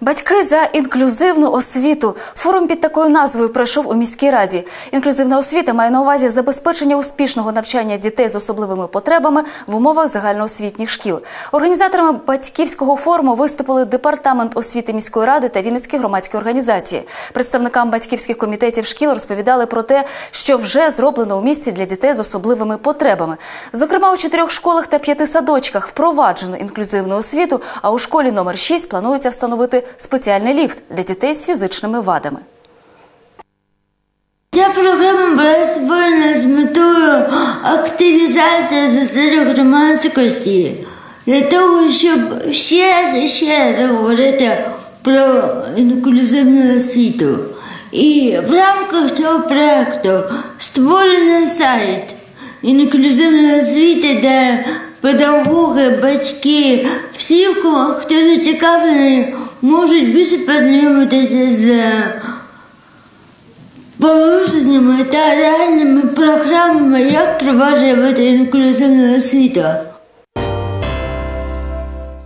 Батьки за інклюзивну освіту. Форум під такою назвою пройшов у міській раді. Інклюзивна освіта має на увазі забезпечення успішного навчання дітей з особливими потребами в умовах загальноосвітніх шкіл. Організаторами батьківського форуму виступили департамент освіти міської ради та Вінницькі громадські організації. Представникам батьківських комітетів шкіл розповідали про те, що вже зроблено у місті для дітей з особливими потребами. Зокрема, у чотирьох школах та п'яти садочках впроваджено інклюзивну освіту. А у школі номер 6 планується встановити спеціальний ліфт для дітей з фізичними вадами. Ця програма була створена з метою активізації зусиль громадськості для того, щоб ще раз і ще раз говорити про інклюзивну освіту. І в рамках цього проєкту створено сайт інклюзивної освіти, де педагоги, батьки, всі, хто зацікавлений, можуть більше познайомитися з порушеннями та реальними програмами, як треба живити інклюзивного освіту.